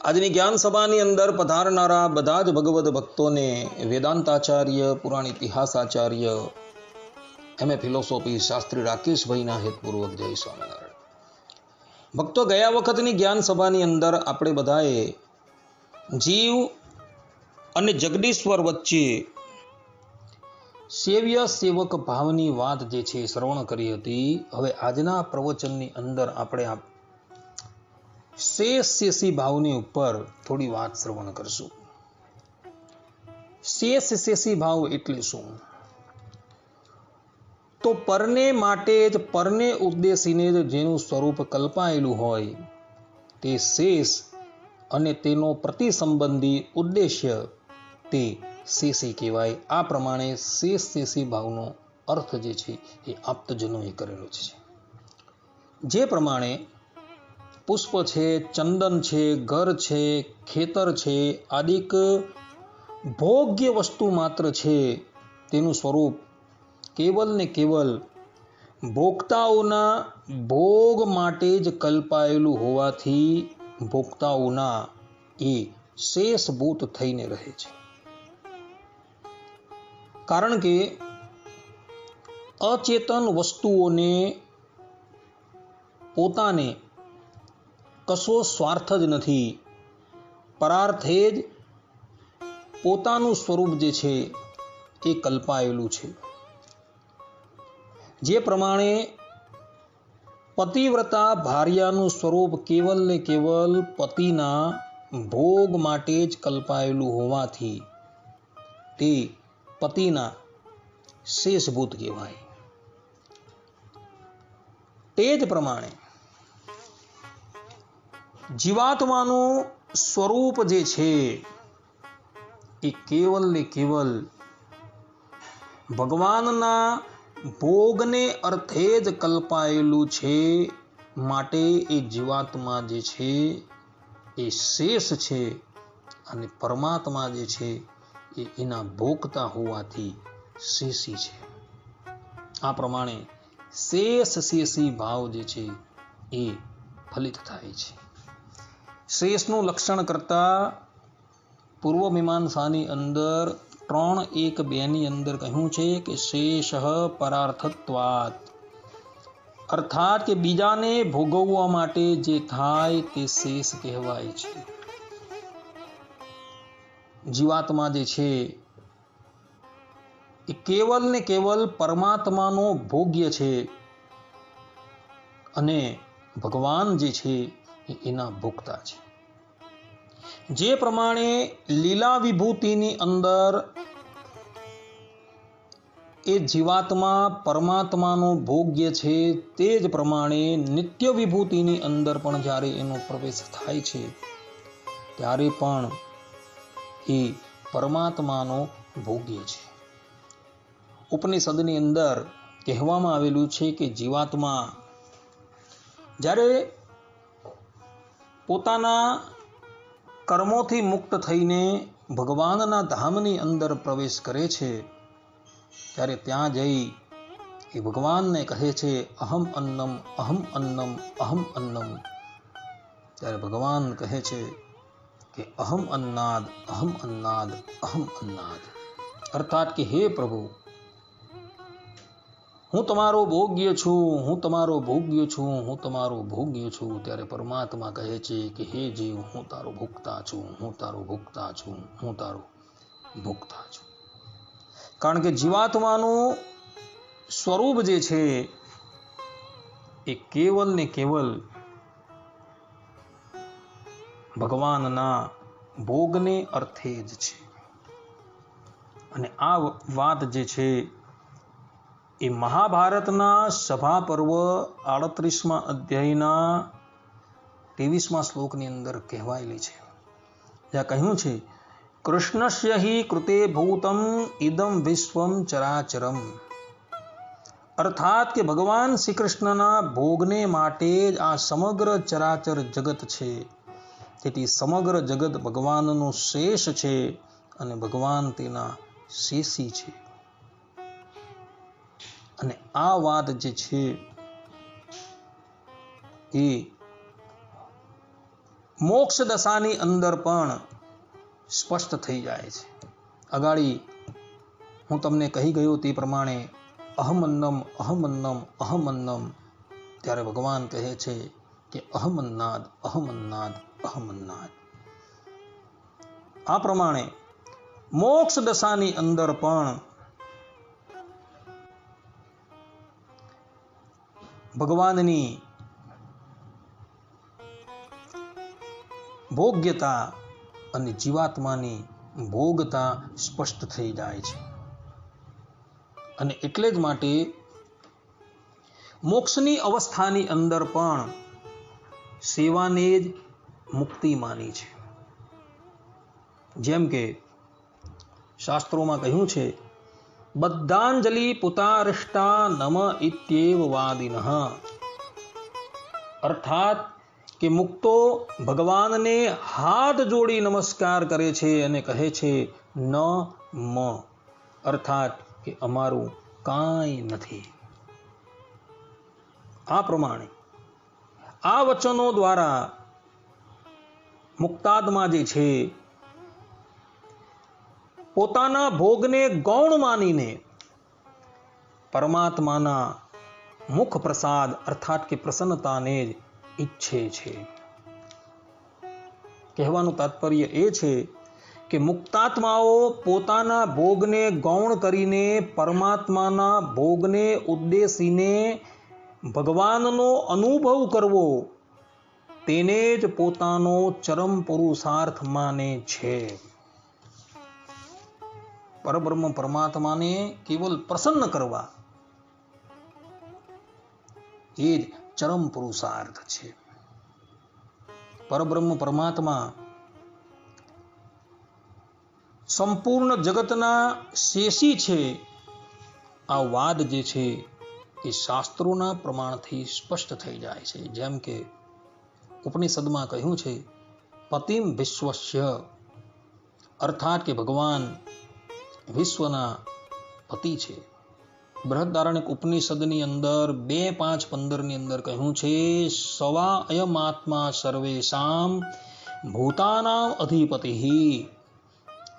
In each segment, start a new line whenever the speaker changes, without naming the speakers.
આજની જ્ઞાન સભાની અંદર પધારનારા બધા જ ભગવદ્ ભક્તોને વેદાંતાચાર્ય, પુરાણ ઇતિહાસાચાર્ય, એમ. એ. ફિલોસોફી શાસ્ત્રી રાકેશભાઈના હેતપૂર્વક જય સ્વામિનારાયણ. ભક્તો, ગયા વખતની જ્ઞાન સભાની અંદર આપણે બધાએ જીવ અને જગદીશ્વર વચ્ચે સેવ્ય સેવક ભાવની વાત જે છે શ્રવણ કરી હતી. હવે આજના પ્રવચનની અંદર આપણે શેષ શેષી ભાવની ઉપર થોડી વાત શ્રવણ કરશું. શેષ શેષી ભાવ એટલે શું? તો પરને માટે જ, પરને ઉદ્દેશીને જ જેનું સ્વરૂપ કલ્પાયેલું હોય, તે શેષ અને તેનો પ્રતિસંબંધી ઉદ્દેશ્ય તે શેષી કહેવાય. આ પ્રમાણે શેષ શેષી ભાવનો અર્થ જે છે એ આપ્તજનોએ કરેલો છે. જે પ્રમાણે પુષ્પ છે, ચંદન છે, ઘર છે, ખેતર છે આદિક ભોગ્ય વસ્તુ માત્ર છે તેનું સ્વરૂપ. કેવલ ને કેવલ ભોગતાઓના ભોગ માટે જ કલ્પાયેલું હોવાથી ભોગતાઓના એ શેષભૂત થઈને રહે છે. કારણ કે અચેતન વસ્તુઓને પોતાને કશો સ્વાર્થ જ નથી. પરાર્થે જ પોતાનું સ્વરૂપ જે છે એ કલ્પાયેલું છે. જે પ્રમાણે પતિવ્રતા ભાર્યાનું સ્વરૂપ કેવલ ને કેવલ પતિના ભોગ માટે જ કલ્પાયેલું હોવાથી તે પતિના શેષભૂત કહેવાય. તે જ પ્રમાણે જીવાત્માનું સ્વરૂપ જે છે, એ કેવલ ને કેવલ ભગવાનના ભોગને અર્થે જ કલ્પાયેલું છે, માટે એ જીવાત્મા જે છે, એ શેષ છે અને પરમાત્મા જે છે, એ એના ભોગતા હોવાથી શેષી છે. આ પ્રમાણે શેષ શેષી ભાવ જે છે, એ ફલિત થાય છે. શેષનું લક્ષણ કરતા પૂર્વ મીમાંસાની અંદર ત્રણ એક બેની અંદર કહ્યું છે કે શેષ પરાર્થત્વાત. અર્થાત કે બીજાને ભોગવવા માટે જે થાય તે શેષ કહેવાય છે. જીવાત્મા જે છે, એ કેવલ ને કેવલ પરમાત્માનો ભોગ્ય છે અને ભગવાન જે છે એ ભોગતા છે. જે પ્રમાણે લીલા વિભૂતિની અંદર એ જીવાત્મા પરમાત્માનો ભોગ્ય છે તે જ પ્રમાણે નિત્ય વિભૂતિની અંદર પણ જ્યારે એનો પ્રવેશ થાય છે, ત્યારે પણ એ પરમાત્માનો ભોગ્ય છે. ઉપનિષદની અંદર કહેવામાં આવેલું છે કે જીવાત્મા જ્યારે પોતાના કર્મોથી મુક્ત થઈને ભગવાનના ધામની અંદર પ્રવેશ કરે છે, ત્યારે ત્યાં જઈ એ ભગવાનને કહે છે, અહમ અન્નમ અહમ અન્નમ અહમ અન્નમ. ત્યારે ભગવાન કહે છે કે, અહમ અન્નાદ અહમ અન્નાદ અહમ અન્નાદ. અર્થાત કે, હે પ્રભુ હું તમારો ભોગ્ય છું, હું તમારો ભોગ્ય છું, હું તમારો ભોગ્ય છું. ત્યારે પરમાત્મા કહે છે કે, હે જીવ, હું તારો ભોગતા છું, હું તારો ભોગતા છું, હું તારો ભોગતા છું. કારણ કે જીવાત્માનું સ્વરૂપ જે છે, એ કેવલ ને કેવલ ભગવાનના ભોગને અર્થે જ છે. અને આ વાત જે છે એ મહાભારતના સભા પર્વ આડત્રીસમાં અધ્યાયના ત્રેવીસમાં શ્લોકની અંદર કહેવાયેલી છે. જ્યાં કહ્યું છે, કૃષ્ણસ્ય હિ કૃતે ભૂતમ ઇદમ વિશ્વમ ચરાચરમ. અર્થાત કે ભગવાન શ્રી કૃષ્ણના ભોગને માટે જ આ સમગ્ર ચરાચર જગત છે. તેથી સમગ્ર જગત ભગવાનનું શેષ છે અને ભગવાન તેના શેષી છે. અને આ વાત જે છે એ મોક્ષ દશાની અંદર પણ સ્પષ્ટ થઈ જાય છે. અગાડી હું તમને કહી ગયો તે પ્રમાણે અહમન્નમ અહમન્નમ અહમન્નમ ત્યારે ભગવાન કહે છે કે અહમન્નાદ અહમન્નાદ અહમન્નાદ આ પ્રમાણે મોક્ષ દશાની અંદર પણ ભગવાનની ભોગ્યતા અને જીવાત્માની ભોગતા સ્પષ્ટ થઈ જાય છે. અને એટલે જ માટે મોક્ષની અવસ્થાની અંદર પણ સેવાને જ મુક્તિ માની છે. જેમ કે શાસ્ત્રોમાં કહ્યું છે બદ્ધાંજલિ પુતારિષ્ટા નમ ઇત્યેવ વાદિનઃ. અર્થાત કે મુક્તો ભગવાનને હાથ જોડી નમસ્કાર કરે છે અને કહે છે, ન મ. અર્થાત કે અમારું કાંઈ નથી. આ પ્રમાણે આ વચનો દ્વારા મુક્તાત્મા જે છે પોતાના ભોગને ગૌણ માનીને પરમાત્માના મુખ પ્રસાદ અર્થાત કે પ્રસન્નતાને જ ઈચ્છે છે. કહેવાનું તાત્પર્ય એ છે કે મુક્તાત્માઓ પોતાના ભોગને ગૌણ કરીને પરમાત્માના ભોગને ઉદ્દેશીને ભગવાનનો અનુભવ કરવો તેને જ પોતાનો ચરમ પુરુષાર્થ માને છે. પરબ્રહ્મ પરમાત્માને કેવલ પ્રસન્ન કરવા. એ જ ચરમ પુરુષાર્થ છે. પરબ્રહ્મ પરમાત્મા સંપૂર્ણ જગતના શેષી છે. આ વાદ જે છે એ શાસ્ત્રોના પ્રમાણથી સ્પષ્ટ થઈ જાય છે. જેમ કે ઉપનિષદમાં કહ્યું છે, પતિમ વિશ્વસ્ય. અર્થાત કે ભગવાન વિશ્વના પતિ છે. બૃહદારણ્યક ઉપનિષદની અંદર બે પાંચ પંદરની અંદર કહ્યું છે, સવા અયમાત્મા સર્વેશામ ભૂતાનામ અધિપતિ.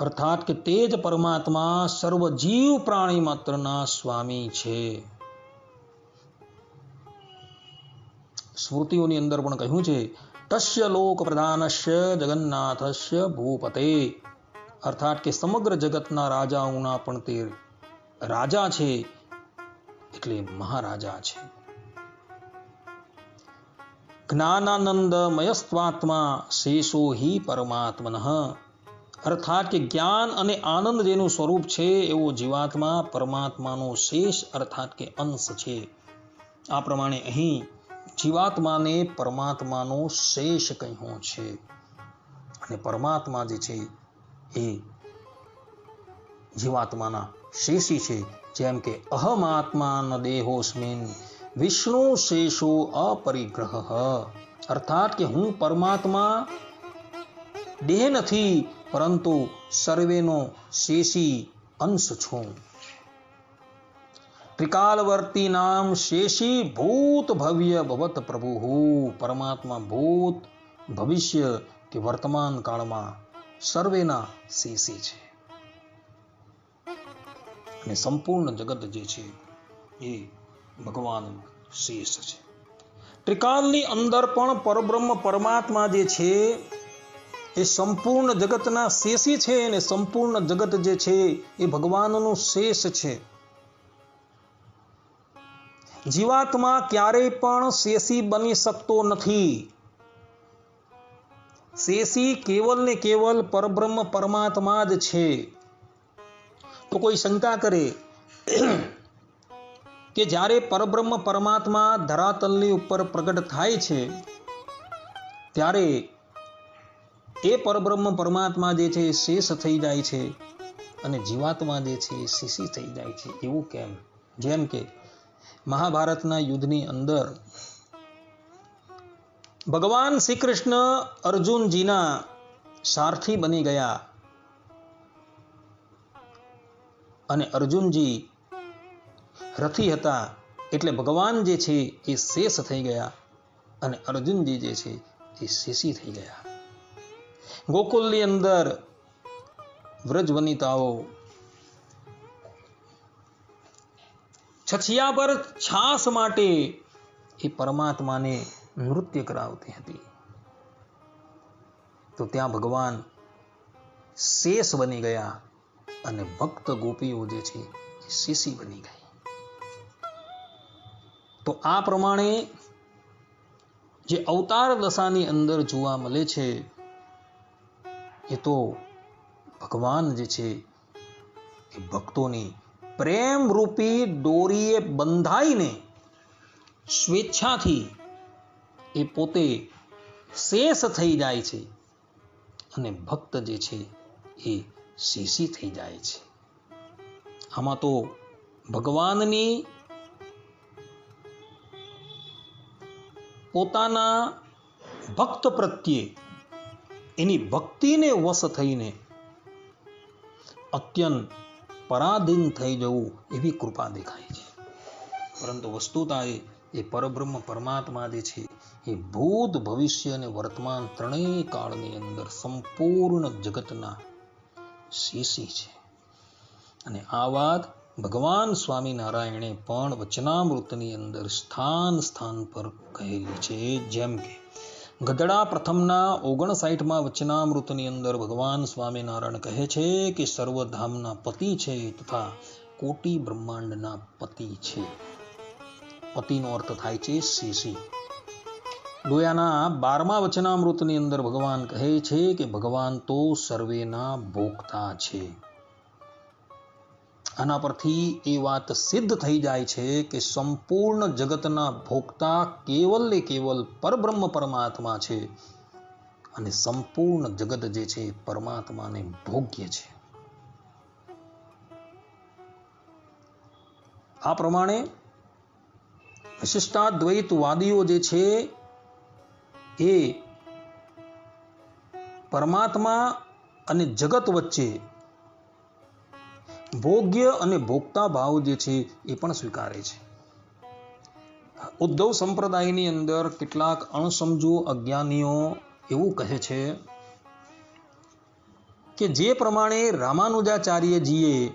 અર્થાત કે તે જ પરમાત્મા સર્વ જીવ પ્રાણી માત્રના સ્વામી છે. સ્મૃતિઓની અંદર પણ કહ્યું છે, તસ્ય લોક પ્રધાનસ્ય જગન્નાથસ્ય ભૂપતે. અર્થાત કે સમગ્ર જગતના રાજાઓના પણ તે રાજા છે, એટલે મહારાજા છે. જ્ઞાનાનંદમયસ્વાત્મા શેષો હિ પરમાત્મન. અર્થાત કે જ્ઞાન અને આનંદ જેનું સ્વરૂપ છે, એવો જીવાત્મા પરમાત્માનો શેષ અર્થાત કે અંશ છે. આ પ્રમાણે અહીં જીવાત્માને પરમાત્માનો શેષ કહ્યું છે. અને પરમાત્મા જે છે એ જીવાત્માના શેષી છે, જેમ કે અહમાત્મા ન દેહોસ્મિન વિષ્ણુ શેષો અપરિગ્રહ. અર્થાત કે હું પરમાત્મા દેહ નથી, પરંતુ સર્વેનો શેષી અંશ છું. ત્રિકાલવર્તી નામ શેષી ભૂત ભવ્ય ભવત પ્રભુ. પરમાત્મા ભૂત ભવિષ્ય કે વર્તમાન કાળમાં સર્વેના શેષી છે. અને સંપૂર્ણ જગત જે છે એ ભગવાન શેષ છે. ત્રિકાલની અંદર પણ પરબ્રહ્મ પરમાત્મા જે છે એ સંપૂર્ણ જગતના શેષી છે અને સંપૂર્ણ જગત જે છે એ ભગવાનનું શેષ છે. જીવાત્મા ક્યારેય પણ શેષી બની શકતો નથી. શેષી કેવલ ને કેવલ પરબ્રહ્મ પરમાત્મા જ છે. તો કોઈ શંકા કરે કે જ્યારે પરબ્રહ્મ પરમાત્મા ધરાતલની ઉપર પ્રગટ થાય છે, ત્યારે એ પરબ્રહ્મ પરમાત્મા જે છે એ શેષ થઈ જાય છે અને જીવાત્મા જે છે એ શીશી થઈ જાય છે. એવું કેમ? જેમ કે મહાભારતના યુદ્ધની અંદર ભગવાન શ્રી કૃષ્ણ અર્જુનજીના સારથી બની ગયા. અને અર્જુનજી રથી હતા એટલે ભગવાન જે છે એ શેષ થઈ ગયા અને અર્જુનજી જે છે એ શેષી થઈ ગયા. ગોકુલની અંદર વ્રજ વનિતાઓ છછિયા પર છાસ માટે એ પરમાત્માને નૃત્ય કરાવતી હતી. તો ત્યાં ભગવાન શેષ બની ગયા અને ભક્ત ગોપીઓ જે છે એ શીશી બની ગઈ. તો આ પ્રમાણે જે અવતાર દશાની અંદર જોવા મળે છે, એ તો ભગવાન જે છે એ ભક્તોની પ્રેમ રૂપી દોરીએ બંધાઈને સ્વેચ્છાથી એ પોતે શેષ થઈ જાય છે. અને ભક્ત જે છે એ શેષી થઈ જાય છે. આમાં તો ભગવાનની પોતાના ભક્ત પ્રત્યે એની ભક્તિને વશ થઈને અત્યંત પરાધીન થઈ જવું એવી કૃપા દેખાય છે. પરંતુ વસ્તુતા એ પરબ્રહ્મ પરમાત્મા જે છે એ ભૂત ભવિષ્ય અને વર્તમાન ત્રણેય કાળની અંદર સંપૂર્ણ જગતના શીશી છે. અને આ વાત ભગવાન સ્વામિનારાયણે પણ વચનામૃતની અંદર સ્થાન સ્થાન પર કહેલી છે. જેમ કે ગઢડા પ્રથમના ઓગણસાઠમાં વચનામૃતની અંદર ભગવાન સ્વામિનારાયણ કહે છે કે સર્વધામના પતિ છે તથા કોટી બ્રહ્માંડના પતિ છે. પતિનો અર્થ થાય છે શીશી લોયાના બારમા વચનામૃતની અંદર ભગવાન કહે છે કે ભગવાન તો સર્વેના ભોગતા છે. આના પરથી એ વાત સિદ્ધ થઈ જાય છે કે સંપૂર્ણ જગતના ભોગતા કેવલ ને કેવલ પરબ્રહ્મ પરમાત્મા છે અને સંપૂર્ણ જગત જે છે પરમાત્માને ભોગ્ય છે. આ પ્રમાણે વિશિષ્ટાદ્વૈતવાદીઓ જે છે એ પરમાત્મા અને જગત વચ્ચે ભોગ્ય અને ભોગતા ભાવ જે છે એ પણ સ્વીકારે છે. ઉદ્ધવ સંપ્રદાયની અંદર કેટલાક અણસમજુ અજ્ઞાનીઓ એવું કહે છે કે જે પ્રમાણે રામાનુજાચાર્યજીએ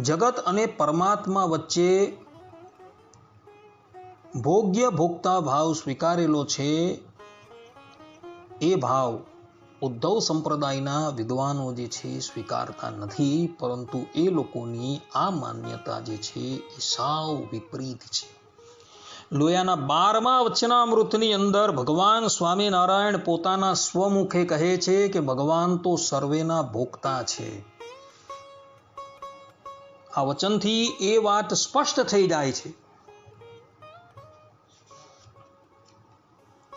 જગત અને પરમાત્મા વચ્ચે ભોગ્ય ભોગતા ભાવ સ્વીકારેલો છે એ ભાવ ઉદ્ધવ સંપ્રદાયના વિદ્વાનો જે છે સ્વીકારતા નથી, પરંતુ એ લોકોની આ માન્યતા જે છે એ સાવ વિપરીત છે. લોયાના બારમા વચનામૃતની અંદર ભગવાન સ્વામિનારાયણ પોતાના સ્વમુખે કહે છે કે, ભગવાન તો સર્વેના ભોગતા છે. આ વચનથી એ વાત સ્પષ્ટ થઈ જાય છે.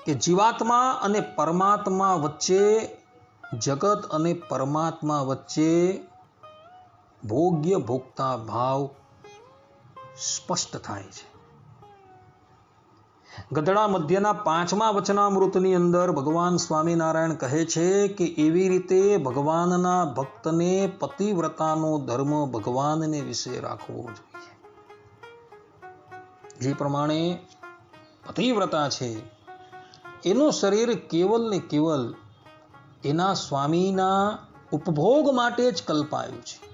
કે જીવાત્મા અને પરમાત્મા વચ્ચે, જગત અને પરમાત્મા વચ્ચે ભોગ્ય ભોગતા ભાવ સ્પષ્ટ થાય છે. ગધડા મધ્યના પાંચમા વચનામૃતની અંદર ભગવાન સ્વામિનારાયણ કહે છે કે એવી રીતે ભગવાનના ભક્તને પતિવ્રતાનો ધર્મ ભગવાનને વિશે રાખવો જોઈએ. જે પ્રમાણે પતિવ્રતા છે એનું શરીર કેવલ ને કેવલ એના સ્વામીના ઉપભોગ માટે જ કલ્પાયું છે.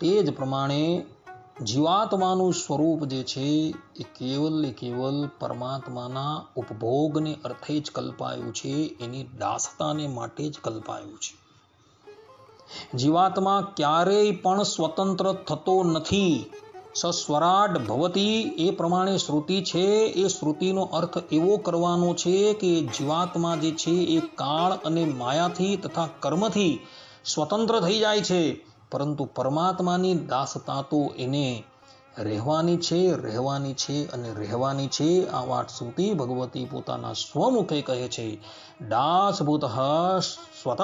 તે જ પ્રમાણે જીવાત્માનું સ્વરૂપ જે છે, એ કેવલ ને કેવલ પરમાત્માના ઉપભોગને અર્થે જ કલ્પાયું છે, એની દાસતાને માટે જ કલ્પાયું છે. જીવાત્મા ક્યારેય પણ સ્વતંત્ર થતો નથી. સસ્વરાટ ભવતી એ પ્રમાણે શ્રુતિ છે. એ શ્રુતિનો અર્થ એવો કરવાનો છે કે જીવાત્મા જે છે એ કાળ અને માયાથી તથા કર્મથી સ્વતંત્ર થઈ જાય છે. પરંતુ પરમાત્માની દાસતા તો એને રહેવાની છે રહેવાની છે અને રહેવાની છે. આ વાત શ્રુતિ ભગવતી પોતાના સ્વમુખે કહે છે. દાસભૂત સ્વતઃ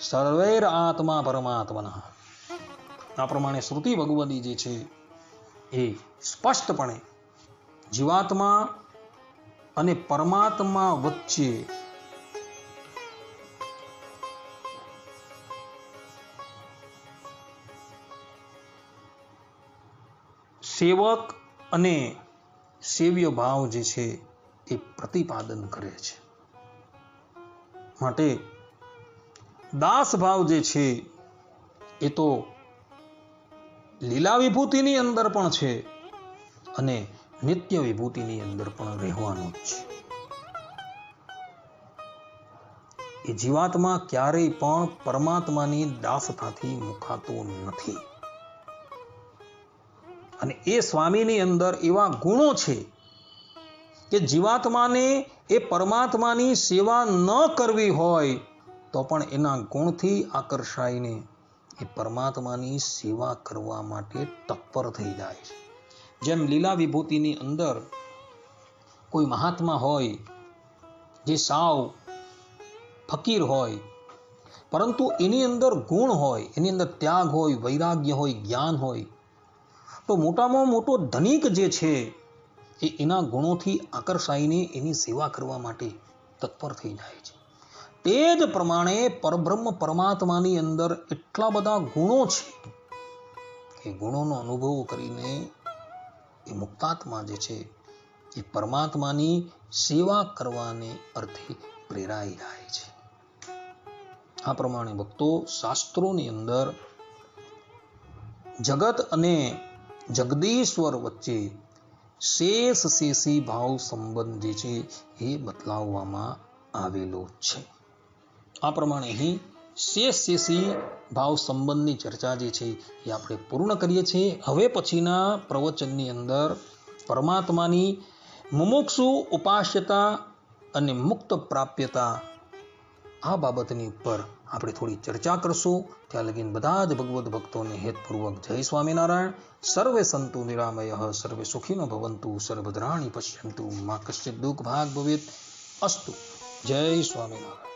સર્વૈર આત્મા પરમાત્મના. આ પ્રમાણે શ્રુતિ ભગવતી જે છે એ સ્પષ્ટપણે જીવાત્મા અને પરમાત્મા વચ્ચે સેવક અને સેવ્ય ભાવ જે છે એ પ્રતિપાદન કરે છે. માટે દાસ ભાવ જે છે એ તો લીલા વિભૂતિની અંદર પણ છે અને નિત્ય વિભૂતિની અંદર પણ રહેવાનું જ છે. એ જીવાત્મા ક્યારેય પણ પરમાત્માની દાસતાથી મુકાતો નથી. અને એ સ્વામીની અંદર એવા ગુણો છે કે જીવાત્માને એ પરમાત્માની સેવા ન કરવી હોય તો પણ એના ગુણથી આકર્ષાઈને એ પરમાત્માની સેવા કરવા માટે તત્પર થઈ જાય છે. જેમ લીલા વિભૂતિની અંદર કોઈ મહાત્મા હોય, જે સાવ ફકીર હોય, પરંતુ એની અંદર ગુણ હોય, એની અંદર ત્યાગ હોય, વૈરાગ્ય હોય, જ્ઞાન હોય, તો મોટામાં મોટો ધનિક જે છે, એ એના ગુણોથી આકર્ષાઈને એની સેવા કરવા માટે તત્પર થઈ જાય છે. તે જ પ્રમાણે પરબ્રહ્મ પરમાત્માની અંદર એટલા બધા ગુણો છે કે ગુણોનો અનુભવ કરીને એ મુક્તાત્મા જે છે એ પરમાત્માની સેવા કરવાને અર્થે પ્રેરાઈ જાય છે. આ પ્રમાણે ભક્તો શાસ્ત્રોની અંદર જગત અને જગદીશ્વર વચ્ચે શેષ શેષી ભાવ સંબંધ જે છે એ બતલાવવામાં આવેલો છે. આ પ્રમાણે અહીં શેષ શેષી ભાવ સંબંધની ચર્ચા જે છે એ આપણે પૂર્ણ કરીએ છીએ. હવે પછીના પ્રવચનની અંદર પરમાત્માની મુમુક્ષુ, ઉપાસ્યતા અને મુક્ત પ્રાપ્યતા આ બાબતની ઉપર આપણે થોડી ચર્ચા કરશું. ત્યાં લગીન બધા જ ભગવદ્ ભક્તોને હેતપૂર્વક જય સ્વામિનારાયણ. સર્વે સંતુ નિરામય, સર્વે સુખીનો ભવંતુ, સર્વદ્રાણી પશ્યંતુ. મા કશ્ચિત દુઃખ ભાગ ભવેત અસ્તુ. જય સ્વામિનારાયણ.